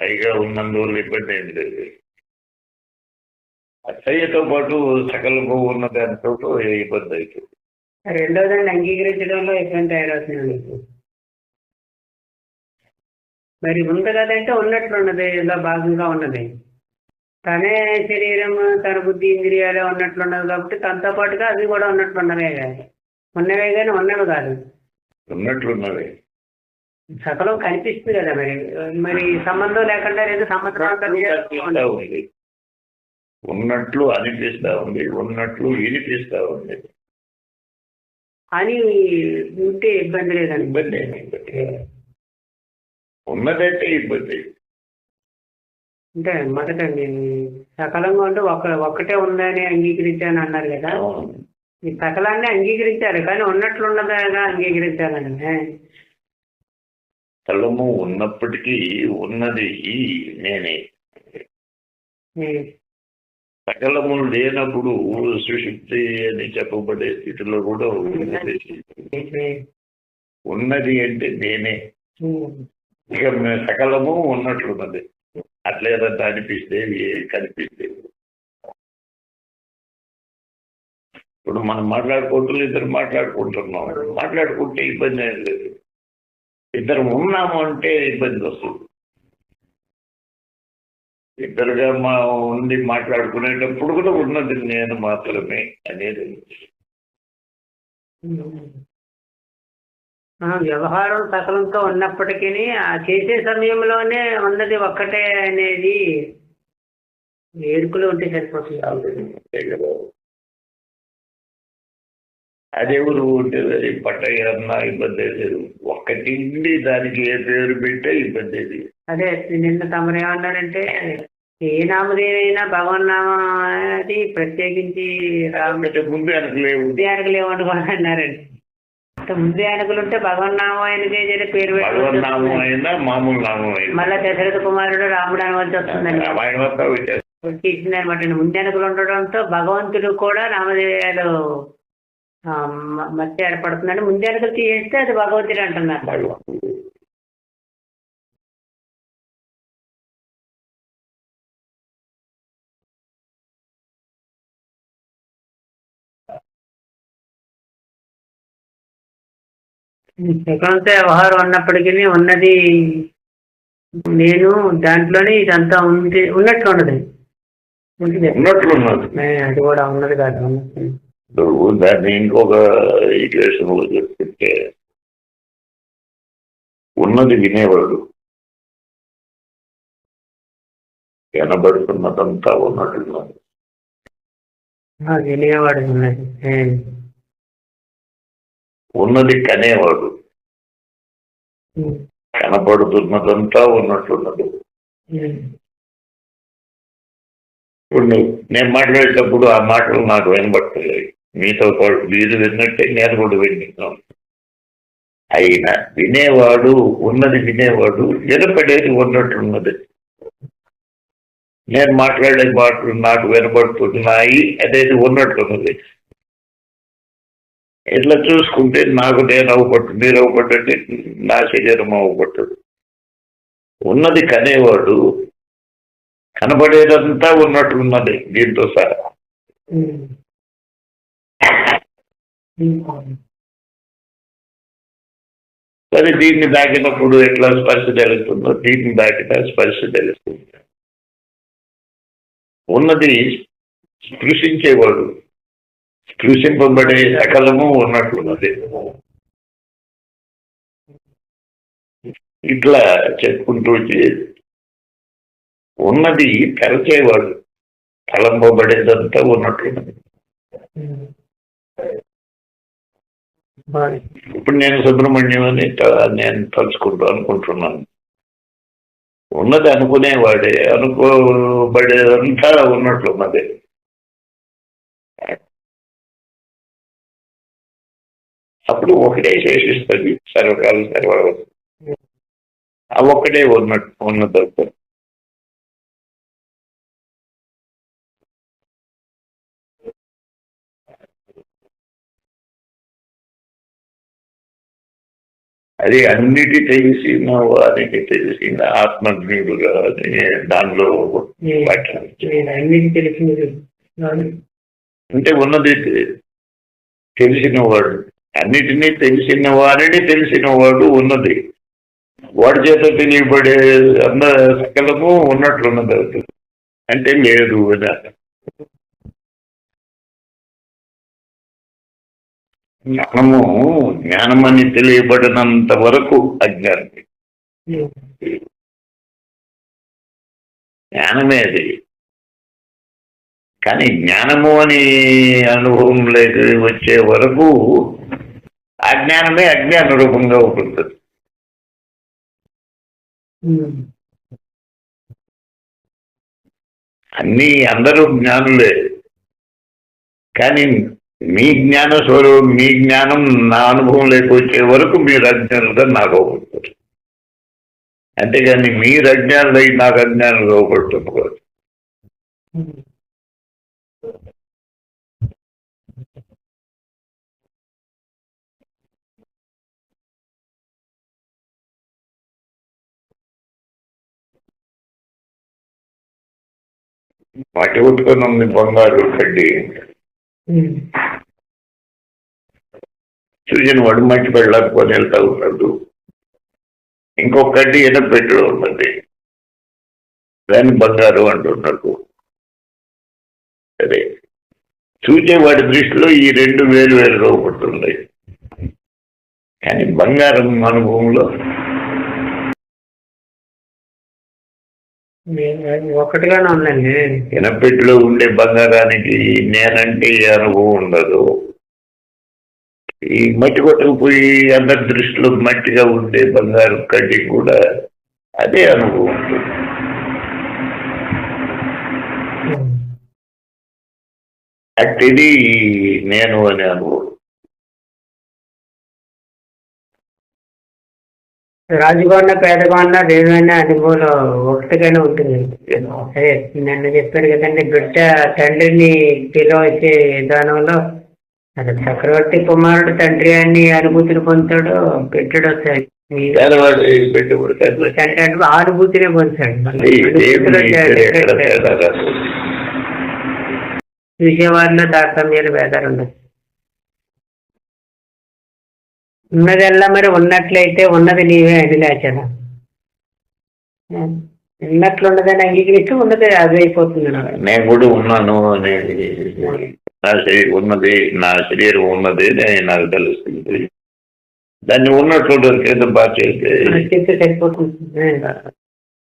పైగా ఉన్నందువల్ల ఇబ్బంది ఏం లేదు. అసహ్యతో పాటు సకలకు ఉన్న దానితో ఇబ్బంది అవుతుంది. రెండోదాన్ని అంగీకరించడంలో ఇబ్బంది తయారవుతుంది మరి ఉంది కదంటే ఉన్నట్లున్నది ఇలా భాగంగా ఉన్నది. తనే శరీరం తన బుద్ధి ఇంద్రియాలే ఉన్నట్లున్నది కాబట్టి తనతో పాటుగా అవి కూడా ఉన్నట్లున్నవే కాదు ఉన్నవే కానీ ఉన్నవి కాదు. ఉన్నట్లున్నది సకలం కనిపిస్తుంది కదా మరి. మరి సంబంధం లేకుండా లేదు సంబంధం ఉన్నట్లు అనిపిస్తా ఉంది ఉన్నట్లు వినిపిస్తా ఉంది అని ఉంటే ఇబ్బంది లేదండి. ఇబ్బంది. ఉన్నదంటే ఇబ్బంది అంటే మొదట నేను సకలంగా ఉంటే ఒక ఒక్కటే ఉందని అంగీకరించాను అన్నారు కదా. ఈ సకలాన్ని అంగీకరించారు కానీ ఉన్నట్లున్నదాగా అంగీకరించాలండి. స్థలము ఉన్నప్పటికీ ఉన్నది నేనే. సకలము లేనప్పుడు సుషుప్తి అని చెప్పబడే స్థితిలో కూడా ఉన్నది. ఉన్నది. అంటే నేనే. ఇక సకలము ఉన్నట్లున్నది. అట్లా ఏదంటే అనిపిస్తే కనిపిస్తే. ఇప్పుడు మనం మాట్లాడుకుంటున్నాం ఇద్దరు మాట్లాడుకుంటున్నాం. మాట్లాడుకుంటే ఇబ్బంది ఏం లేదు. ఇద్దరు ఉన్నాము అంటే ఇబ్బంది వస్తుంది. ఇద్దరుగా మా ఉండి మాట్లాడుకునేటప్పుడు కూడా ఉన్నది నేను మాత్రమే అనేది. వ్యవహారం సకలంతో ఉన్నప్పటికీ ఆ చేసే సమయంలోనే ఉన్నది ఒక్కటే అనేది ఏడుకులు ఉంటే సరిపోతుంది. కదా అదే పట్టయ్యన్నా ఇబ్బంది లేదు. ఒక్కటిండి దానికి ఏ పేరు పెట్టే ఇబ్బంది లేదు. అదే నిన్న తమరు ఏమన్నారంటే ఏ నామదేవైనా భగవన్ నామం అనేది ప్రత్యేకించి ముందు వెనక లేవు ముందే లేవండి కూడా అన్నారండి. అంటే ముందే అనుకులు ఉంటే భగవన్ నామం ఆయనకే పేరు భగవన్ నామం అయినా మామూలు నామం మళ్ళా దశరథ కుమారుడు రాముడు అనవలసి వస్తుందండి. రామాయణం ఇచ్చిందనమాట ముందే అనుకులు ఉండడంతో భగవంతుడు కూడా నామదేవాలు మధ్య ఏర్పడుతుందండి ముందే అనుకులు తీసేస్తే అది భగవంతుడు అంటున్నారు. సుఖంతో వ్యవహారం ఉన్నప్పటికీ ఉన్నది నేను దాంట్లోనే ఇదంతా ఉంది ఉన్నట్లు ఉన్నది అది కూడా ఉన్నది కాదు. ఇప్పుడు దాన్ని ఇంకొక ఈక్వేషన్లో చెప్తుంటే ఉన్నది వినేవాడు. కనబడుతున్నదంతా ఉన్నట్టున్నది ఆ, వినేవాడు ఉన్నది. కనేవాడు. కనపడుతున్నదంతా ఉన్నట్లున్నది. ఉమ్, ఇప్పుడు నువ్వు నేను మాట్లాడేటప్పుడు ఆ మాటలు నాకు వినబడుతున్నాయి మీతో పాటు మీరు విన్నట్టే నేను కూడా వింటున్నాను అయినా వినేవాడు ఉన్నది వినేవాడు వినపడేది ఉన్నట్లున్నది నేను మాట్లాడే మాటలు నాకు వినబడుతున్నాయి అనేది ఉన్నట్లున్నది ఇట్లా చూసుకుంటే నాకు నేను అవ్వబట్టు మీరు అవ్వబట్టు నా శరీరం అవ్వబట్టదు. ఉన్నది కనేవాడు కనబడేదంతా ఉన్నట్లున్నది దీంతో సహా. సరే దీన్ని దాకినప్పుడు ఎట్లా స్పర్శ తెలుస్తుందో దీన్ని దాకిన స్పర్శ తెలుస్తుంది ఉన్నది స్పృశించేవాడు. స్పృశింపబడే సకలము ఉన్నట్లున్నది. ఇట్లా చెప్పుకుంటూ ఉన్నది తెరచేవాడు. తలంపబడేదంతా ఉన్నట్లున్నది. ఇప్పుడు నేను సుబ్రహ్మణ్యం అని నేను తలుచుకుంటూ అనుకుంటున్నాను. ఉన్నది అనుకునేవాడే అనుకోబడేదంతా ఉన్నట్లున్నది అప్పుడు ఒకటే శేషిస్తుంది సర్వకాలం సర్వ ఆ ఒక్కటే ఉన్నట్టు ఉన్నది అది అన్నిటి తెలిసిన వారికి తెలిసిన ఆత్మజ్ఞుడుగా దానిలో అంటే ఉన్నది తెలిసిన వాడు. అన్నిటినీ తెలిసిన వారిని తెలిసిన వాడు ఉన్నది. వాడి చేత తెలియబడే అన్న సకలము ఉన్నట్లున్నది. అది. అంటే లేదు అని జ్ఞానము జ్ఞానమని తెలియబడినంత వరకు అజ్ఞానమే. జ్ఞానమే అది. కానీ జ్ఞానము అని అనుభవం లేక వచ్చే వరకు అజ్ఞానమే అజ్ఞాన రూపంగా ఉంటుంది. అన్నీ అందరూ జ్ఞానులే. కానీ మీ జ్ఞాన స్వరూపం మీ జ్ఞానం నా అనుభవం లేకొచ్చే వరకు మీరు అజ్ఞానులుగా నాకు అవపడుతుంది అంతేగాని మీరు అజ్ఞానులై నాకు అజ్ఞానులు అవపడుతున్నారు పట్టి కొట్టుకొని ఉంది బంగారు కడ్డి. చూసిన వాడు మట్టి వెళ్ళకపోతే వెళ్తా ఉన్నాడు ఇంకొక కడ్డి ఎనపెట్టులో ఉన్నది. దాన్ని బంగారు అంటున్నాడు సరే. చూసేవాడి దృష్టిలో ఈ రెండు వేలు వేలు రూపడుతున్నాయి కానీ బంగారం అనుభవంలో ఒకటిగానే ఉందండి. ఎనపెట్టులో ఉండే బంగారానికి నేనంటే అనుభవం ఉండదు. ఈ మట్టి కొట్టకపోయి అందరి దృష్టిలో మట్టిగా ఉండే బంగారు కడ్డి కూడా అదే అనుభవం. ఉంటుంది అట్టిది నేను అనే అనుభవం. రాజుగా ఉన్న పేదగా ఉన్న దేవైనా అనుభవంలో ఒకటిగానే ఉంటుంది. అదే నన్ను చెప్పాడు కదండి బిడ్డ తండ్రిని పిలవచ్చే విధానంలో చక్రవర్తి కుమారుడు తండ్రి అని అనుభూతిని పొందుతాడు బిడ్డడు వస్తాడు అనుభూతినే పొందుతాడు. చూసేవారిలో తారతమ్యాలు భేదాలు ఉండదు ఉన్నదల్లా మరి ఉన్నట్లయితే ఉన్నది నీవే అని లేచదా ఉన్నట్లు ఉన్నదని అంగీకరిస్తూ ఉన్నది అది అయిపోతుంది. నేను కూడా ఉన్నాను అనేది నా శరీరం ఉన్నది నా శరీరం ఉన్నది అని నాకు తెలుస్తుంది. దాన్ని ఉన్నట్లు ఏదో బాగా చేస్తే. సరిపోతుంది.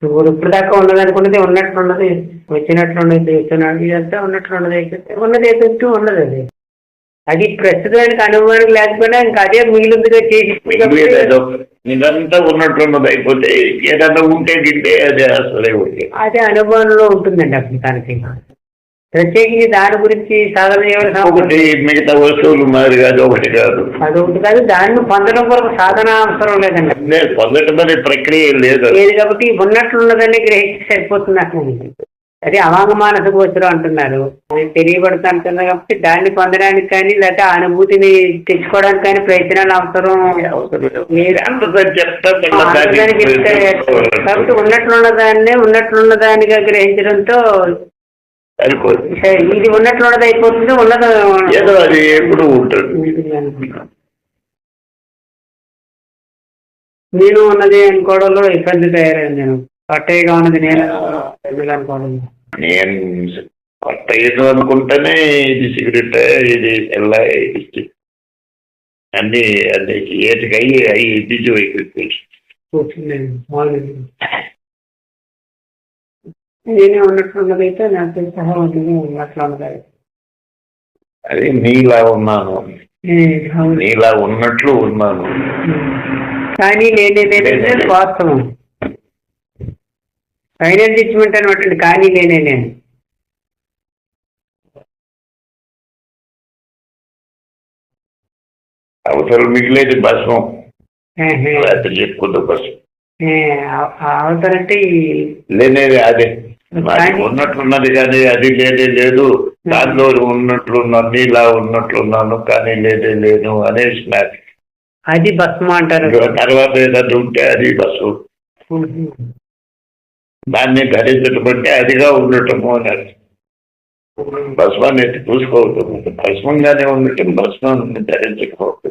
ఇప్పుడు దాకా ఉన్నది అనుకున్నది ఉన్నట్లు ఉన్నది వచ్చినట్లు ఉన్నది చేస్తున్నాడు ఇదంతా ఉన్నట్లు ఉన్నది అయిపోతే ఉన్నది అది అది ప్రస్తుతానికి అనుభవానికి లేకపోయినా ఇంకా అదే మిగిలిందిగా చేసి ఇదంతా ఉన్నట్లున్నది అయిపోతే ఏదన్నా ఉంటే తింటే అదే అసలే అదే అనుభవంలో ఉంటుందండి అప్పుడు తనకి ప్రత్యేకించి దాని గురించి సాధన చేయవలసిన ఒకటి మిగతా వస్తువులు మాదిరి కాదు ఒకటి కాదు. అదొకటి కాదు దాన్ని పొందడం కొరకు సాధన అవసరం లేదండి. లేదు, పొందటం అనే ప్రక్రియ లేదు. లేదు కాబట్టి ఉన్నట్లున్నదని గ్రహించి సరిపోతుంది అట్లా అదే అవాంగ మానస గోచరం అంటున్నారు. తెలియబడుతూ అంటున్నారు కాబట్టి దాన్ని పొందడానికి కానీ లేకపోతే ఆ అనుభూతిని తెచ్చుకోవడానికి కానీ ప్రయత్నాలు అవసరం కాబట్టి ఉన్నట్లున్న దాన్నే ఉన్నట్లున్న దానిగా గ్రహించడంతో సరిపోదు ఇది ఉన్నట్లున్నది అయిపోతుంది ఉన్నది ఏదో అది ఎప్పుడు ఉంటుంది. నేను ఉన్నది అనుకోవడంలో ఇబ్బంది తయారైంది నేను. పట్టేగా ఉన్నది నేను. అనుకోవడం నేను ఏదో అనుకుంటేనే ఇది సిగరెట్ ఇది ఎల్ల ఇది అన్ని అన్ని ఏటికి అయ్యి అయ్యి కూర్చున్నాను. మామూలు నేనే ఉన్నట్లున్నది అయితే నాకు సహా ఉంటుంది ఉన్నట్లు ఉన్నది అది నీలా ఉన్నాను. నీలా ఉన్నట్లు ఉన్నాను. కానీ లేనే వాస్తవం. ఫైనల్ జడ్జిమెంట్ అనమాట కానీ లేనే నేను. అవసరం మిగిలేది భస్మం. చెప్పుకుంటూ భస్మం. అవతలంటే లేనేది అదే. ఉన్నట్లున్నది కానీ అది లేదే లేదు. దానిలో ఉన్నట్లున్నాను నీలా ఉన్నట్లున్నాను కానీ లేదే లేను అనేసి నాకు అది భస్మ అంటారు. తర్వాత ఏదైనా ఉంటే అది బస్సు దాన్ని ధరించడం అంటే అదిగా ఉండటము అని. భస్మాన్ని ఎత్తి చూసుకోవద్దు భస్మంగానే ఉండటం భస్మాన్ని ధరించకపోవద్దు